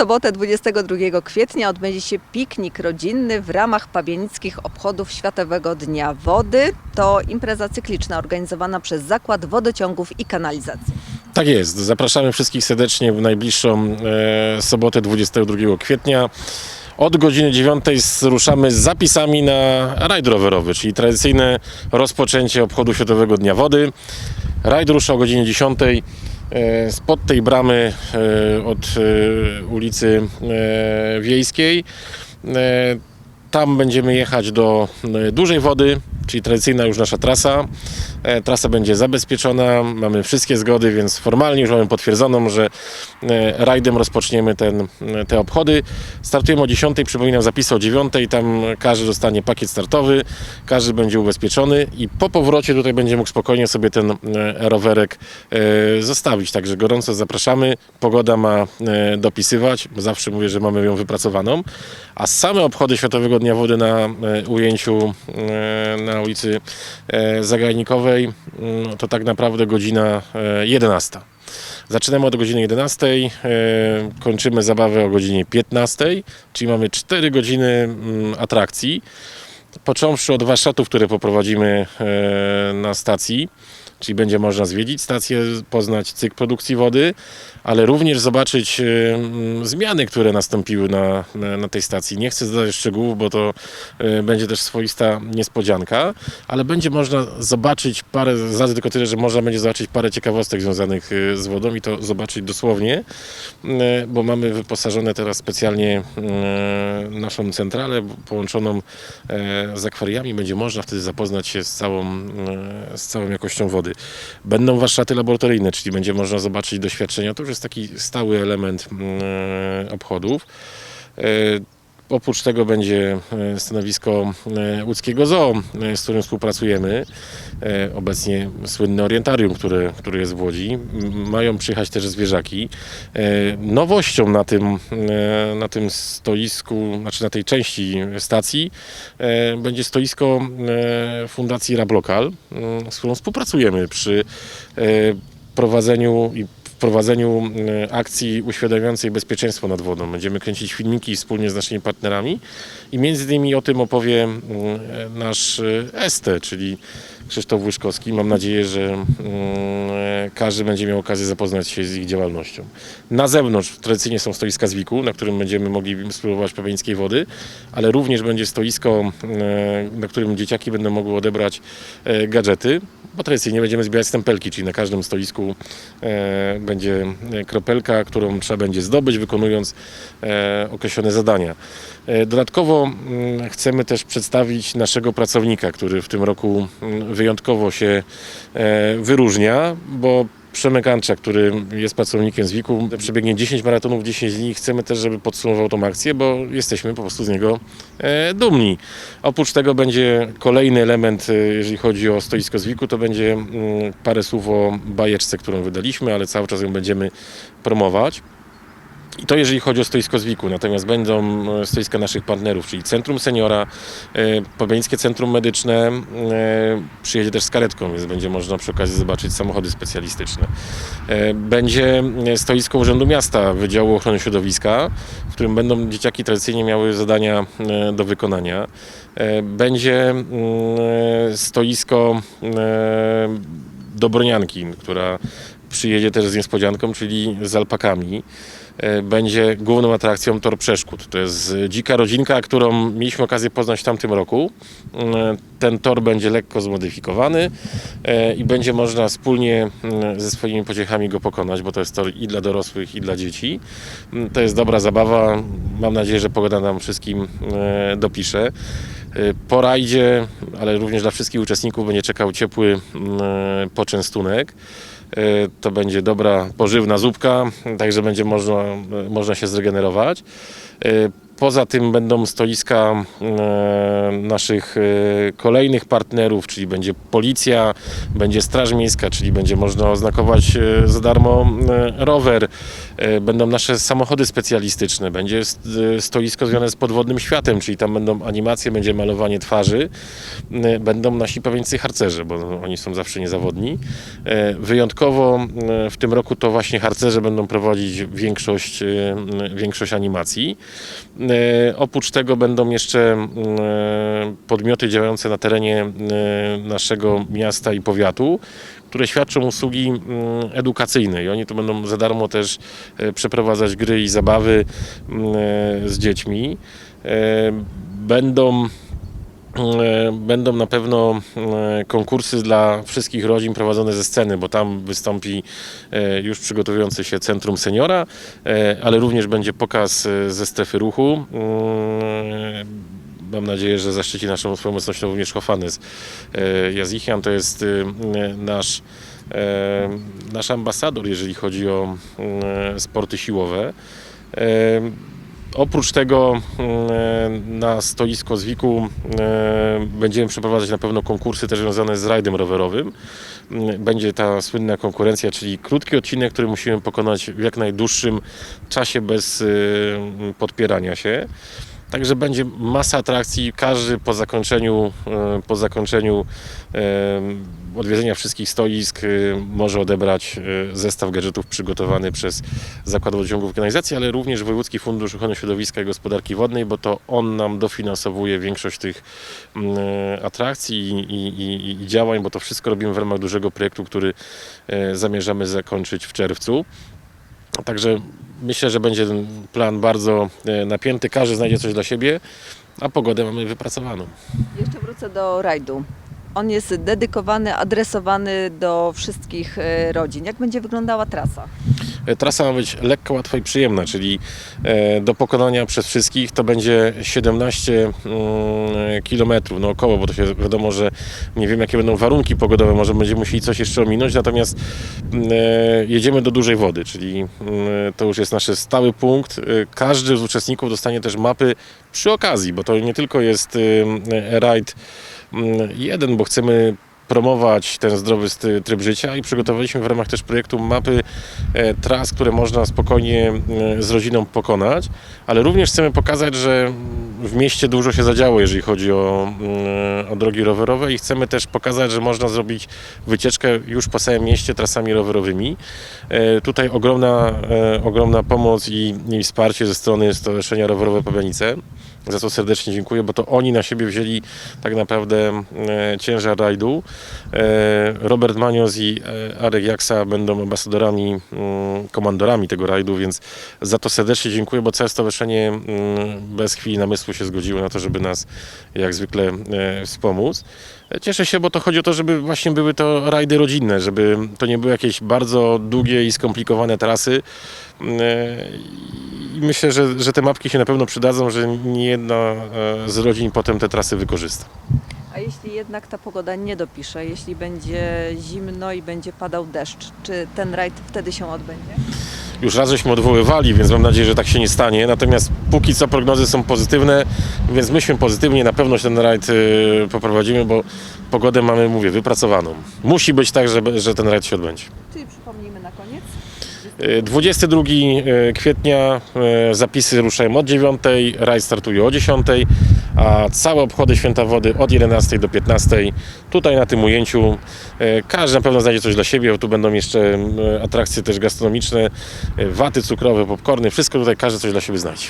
sobotę 22 kwietnia odbędzie się piknik rodzinny w ramach pabianickich obchodów Światowego Dnia Wody. To impreza cykliczna organizowana przez Zakład Wodociągów i Kanalizacji. Tak jest. Zapraszamy wszystkich serdecznie w najbliższą e, sobotę 22 kwietnia. Od godziny 9 ruszamy z zapisami na rajd rowerowy, czyli tradycyjne rozpoczęcie obchodu Światowego Dnia Wody. Rajd rusza o godzinie 10. E, spod tej bramy e, od e, ulicy Wiejskiej. Tam będziemy jechać do dużej wody, czyli tradycyjna już nasza trasa. E, Trasa będzie zabezpieczona, mamy wszystkie zgody, więc formalnie już mamy potwierdzoną, że e, rajdem rozpoczniemy ten, e, te obchody. Startujemy o 10, przypominam zapisy o 9, tam każdy dostanie pakiet startowy, każdy będzie ubezpieczony i po powrocie tutaj będzie mógł spokojnie sobie ten rowerek zostawić. Także gorąco zapraszamy. Pogoda ma dopisywać, zawsze mówię, że mamy ją wypracowaną. A same obchody Światowego Dnia Wody na ujęciu na ulicy Zagajnikowej mm, to tak naprawdę godzina e, 11. Zaczynamy od godziny 11, e, kończymy zabawę o godzinie 15, czyli mamy 4 godziny mm, atrakcji. Począwszy od warsztatów, które poprowadzimy e, na stacji, czyli będzie można zwiedzić stację, poznać cykl produkcji wody, ale również zobaczyć e, mm, zmiany, które nastąpiły na, na, tej stacji. Nie chcę zdawać szczegółów, bo to e, będzie też swoista niespodzianka, ale będzie można zobaczyć parę, zdradzę tylko tyle, że można będzie zobaczyć parę ciekawostek związanych e, z wodą i to zobaczyć dosłownie, bo mamy wyposażone teraz specjalnie naszą centralę połączoną z akwariami. Będzie można wtedy zapoznać się z całą, z całą jakością wody. Będą warsztaty laboratoryjne, czyli będzie można zobaczyć doświadczenia. To już jest taki stały element e, obchodów. Oprócz tego będzie e, stanowisko e, łódzkiego zoo, e, z którym współpracujemy. Obecnie słynne orientarium, które, które jest w Łodzi. Mają przyjechać też zwierzaki. Nowością na tym, na tym stoisku, znaczy na tej części stacji będzie stoisko Fundacji Rablokal, z którą współpracujemy przy prowadzeniu i wprowadzeniu e, akcji uświadamiającej bezpieczeństwo nad wodą. Będziemy kręcić filmiki wspólnie z naszymi partnerami i między innymi o tym opowie mm, e, nasz e, Este, czyli Krzysztof Łyszkowski. Mam nadzieję, że mm, każdy będzie miał okazję zapoznać się z ich działalnością. Na zewnątrz tradycyjnie są stoiska z Wiku, na którym będziemy mogli spróbować pawiańskiej wody, ale również będzie stoisko, e, na którym dzieciaki będą mogły odebrać e, gadżety, bo tradycyjnie będziemy zbierać stempelki, czyli na każdym stoisku e, będzie kropelka, którą trzeba będzie zdobyć, wykonując określone zadania. Dodatkowo mm, chcemy też przedstawić naszego pracownika, który w tym roku mm, wyjątkowo się e, wyróżnia, bo Przemek Ancza, który jest pracownikiem z WIK-u, przebiegnie 10 maratonów, 10 dni. Chcemy też, żeby podsumował tą akcję, bo jesteśmy po prostu z niego e, dumni. Oprócz tego będzie kolejny element, e, jeżeli chodzi o stoisko z WIK-u, to będzie mm, parę słów o bajeczce, którą wydaliśmy, ale cały czas ją będziemy promować. I to jeżeli chodzi o stoisko z WIK-u, natomiast będą e, stoiska naszych partnerów, czyli Centrum Seniora, e, Pobiańskie Centrum Medyczne, e, przyjedzie też z karetką, więc będzie można przy okazji zobaczyć samochody specjalistyczne. Będzie stoisko Urzędu Miasta Wydziału Ochrony Środowiska, w którym będą dzieciaki tradycyjnie miały zadania do wykonania. Będzie mm, stoisko e, Dobronianki, która przyjedzie też z niespodzianką, czyli z alpakami. E, Będzie główną atrakcją Tor Przeszkód. To jest dzika rodzinka, którą mieliśmy okazję poznać w tamtym roku. E, Ten tor będzie lekko zmodyfikowany e, i będzie można wspólnie mm, ze swoimi pociechami go pokonać, bo to jest tor i dla dorosłych, i dla dzieci. Mm, To jest dobra zabawa. Mam nadzieję, że pogoda nam wszystkim dopisze. Po rajdzie, ale również dla wszystkich uczestników będzie czekał ciepły mm, poczęstunek. E, To będzie dobra, pożywna zupka, także będzie można, e, można się zregenerować. E, Poza tym będą stoiska naszych kolejnych partnerów, czyli będzie policja, będzie Straż Miejska, czyli będzie można oznakować za darmo rower. E, Będą nasze samochody specjalistyczne, będzie e, stoisko związane z podwodnym światem, czyli tam będą animacje, będzie malowanie twarzy, E, będą nasi pawienicy harcerze, bo oni są zawsze niezawodni. Wyjątkowo w tym roku to właśnie harcerze będą prowadzić większość, większość animacji. Oprócz tego będą jeszcze podmioty działające na terenie naszego miasta i powiatu, które świadczą usługi mm, edukacyjne i oni tu będą za darmo też e, przeprowadzać gry i zabawy mm, e, z dziećmi. E, Będą Będą na pewno konkursy dla wszystkich rodzin prowadzone ze sceny, bo tam wystąpi już przygotowujący się Centrum Seniora, ale również będzie pokaz ze strefy ruchu. Mam nadzieję, że zaszczyci naszą swoją obecnością również Hofanes e, Jazichian. To jest e, nasz, e, nasz ambasador, jeżeli chodzi o sporty siłowe. Oprócz tego na stoisko Zwiku będziemy przeprowadzać na pewno konkursy też związane z rajdem rowerowym. Będzie ta słynna konkurencja, czyli krótki odcinek, który musimy pokonać w jak najdłuższym czasie bez podpierania się. Także będzie masa atrakcji. Każdy po zakończeniu, e, po zakończeniu e, odwiedzenia wszystkich stoisk e, może odebrać zestaw gadżetów przygotowany przez Zakład Wodociągów Kanalizacji, ale również Wojewódzki Fundusz Ochrony Środowiska i Gospodarki Wodnej, bo to on nam dofinansowuje większość tych mm, atrakcji i, i, i, działań, bo to wszystko robimy w ramach dużego projektu, który zamierzamy zakończyć w czerwcu. Także myślę, że będzie ten plan bardzo e, napięty, każdy znajdzie coś dla siebie, a pogodę mamy wypracowaną. Jeszcze wrócę do rajdu. On jest dedykowany, adresowany do wszystkich e, rodzin. Jak będzie wyglądała trasa? E, Trasa ma być lekka, łatwa i przyjemna, czyli e, do pokonania przez wszystkich to będzie 17 km, no około, bo to się wiadomo, że nie wiem jakie będą warunki pogodowe, może będziemy musieli coś jeszcze ominąć, natomiast mm, jedziemy do dużej wody, czyli mm, to już jest nasz stały punkt. Każdy z uczestników dostanie też mapy przy okazji, bo to nie tylko jest rajd jeden, bo chcemy promować ten zdrowy tryb życia i przygotowaliśmy w ramach też projektu mapy e, tras, które można spokojnie e, z rodziną pokonać, ale również chcemy pokazać, że w mieście dużo się zadziało, jeżeli chodzi o, mm, o drogi rowerowe i chcemy też pokazać, że można zrobić wycieczkę już po całym mieście trasami rowerowymi. E, Tutaj ogromna, ogromna pomoc i, i wsparcie ze strony Stowarzyszenia Rowerowe Pabianice. Za co serdecznie dziękuję, bo to oni na siebie wzięli tak naprawdę e, ciężar rajdu. E, Robert Manios i e, Arek Jaksa będą ambasadorami, mm, komandorami tego rajdu, więc za to serdecznie dziękuję, bo całe stowarzyszenie mm, bez chwili namysłu się zgodziło na to, żeby nas jak zwykle wspomóc. Cieszę się, bo to chodzi o to, żeby właśnie były to rajdy rodzinne, żeby to nie były jakieś bardzo długie i skomplikowane trasy. E, I myślę, że, że te mapki się na pewno przydadzą, że nie jedna e, z rodzin potem te trasy wykorzysta. A jeśli jednak ta pogoda nie dopisze, jeśli będzie zimno i będzie padał deszcz, czy ten rajd wtedy się odbędzie? Już raz żeśmy odwoływali, więc mam nadzieję, że tak się nie stanie. Natomiast póki co prognozy są pozytywne, więc myślmy pozytywnie, na pewno ten rajd y, poprowadzimy, bo pogodę mamy, mówię, wypracowaną. Musi być tak, że, że ten rajd się odbędzie. Czyli przypomnijmy 22 y, kwietnia y, zapisy ruszają od 9, rajd startuje o 10, a całe obchody Święta Wody od 11 do 15. Tutaj na tym ujęciu każdy na pewno znajdzie coś dla siebie, bo tu będą jeszcze atrakcje też gastronomiczne, waty cukrowe, popcorny, wszystko tutaj każdy coś dla siebie znajdzie.